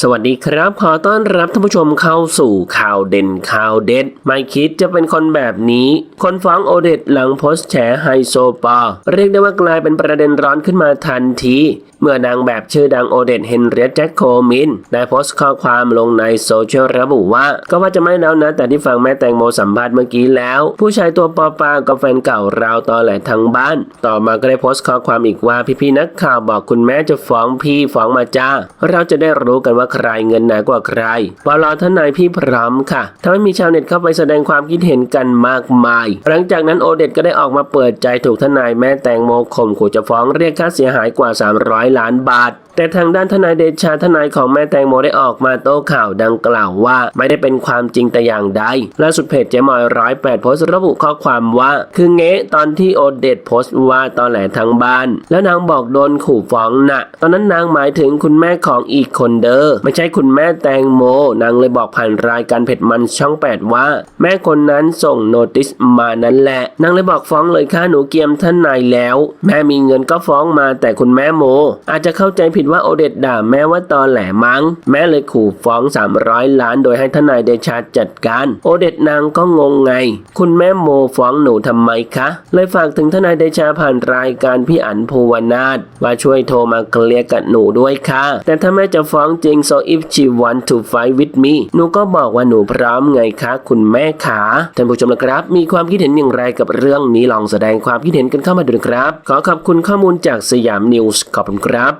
สวัสดีครับ ขอต้อนรับท่านผู้ชมเข้าสู่ข่าวเด่นข่าวเด็ด ไม่คิดจะเป็นคนแบบนี้ คนฟ้องโอเดตหลังโพสต์แฉไฮโซปอเรียกได้ว่ากลายเป็นประเด็นร้อนขึ้นมาทันที มื่อนางแบบชื่อดังโอเดตเฮนเรียตแจ็คโคมินได้โพสต์ข้อความลงในโซเชียลระบุว่า ก็ว่าจะไม่แล้วนะ แต่ที่ฟังแม่แตงโมสัมภาษณ์เมื่อกี้แล้ว ผู้ชายตัวปอปากับแฟนเก่าเราตอแหลทั้งบ้าน ต่อมาก็ได้โพสต์ข้อความอีกว่าพี่ๆนักข่าวบอกคุณแม่จะฟ้องพี่ฟ้องมาจ้า เราจะได้รู้กันว่าใครเงินหนากว่าใครปลอทนายพี่พร้อมค่ะทำให้มีชาวเน็ตเข้าไปแสดงความคิดเห็นกันมากมาย หลังจากนั้นโอเดตก็ได้ออกมาเปิดใจถูกทนายแม่แตงโมข่มขู่จะฟ้องเรียกค่าเสียหายกว่า 300ล้านบาท แต่ทางด้านทนายเดชาทนายของแม่แตงโมได้ออกมาโต้ข่าวดังกล่าวว่า ไม่ได้เป็นความจริงแต่อย่างใดล่าสุดเพจเจมอยร้อยแปดโพสต์ระบุข้อความว่า คือเงะตอนที่โอเดตโพสต์ว่าตอนแหลทั้งบ้าน แล้วนางบอกโดนขู่ฟ้องนะตอนนั้นนางหมายถึงคุณแม่ของอีกคนเด้อไม่ใช่คุณแม่แตงโม นางเลยบอกผ่านรายการเผ็ดมันช่อง 8 ว่า แม่คนนั้นส่งโนติสมานั่นแหละนางเลยบอกฟ้องเลยค่ะหนูเกียมท่านนายแล้ว แม่มีเงินก็ฟ้องมาแต่คุณแม่โม อาจจะเข้าใจผิดว่าโอเดตด่าแม่ว่าตอนแหลมั้ง แม่เลยขู่ฟ้อง 300 ล้าน โดยให้ทนายเดชาจัดการ โอเดตนางก็งงไง คุณแม่โมฟ้องหนูทำไมคะ เลยฝากถึงทนายเดชาผ่านรายการพี่อั๋นภูวนาถว่าช่วยโทรมาเคลียร์กับหนูด้วยค่ะ แต่ถ้าแม่จะฟ้องจริง so if she want to fight with me หนูก็บอกว่าหนูพร้อมไงคะ คุณแม่ขาท่านผู้ชมนะครับ มีความคิดเห็นอย่างไรกับเรื่องนี้ลองแสดงความคิดเห็นกันเข้ามาดูนะครับ ขอขอบคุณข้อมูลจากสยามนิวส์ขอบคุณครับ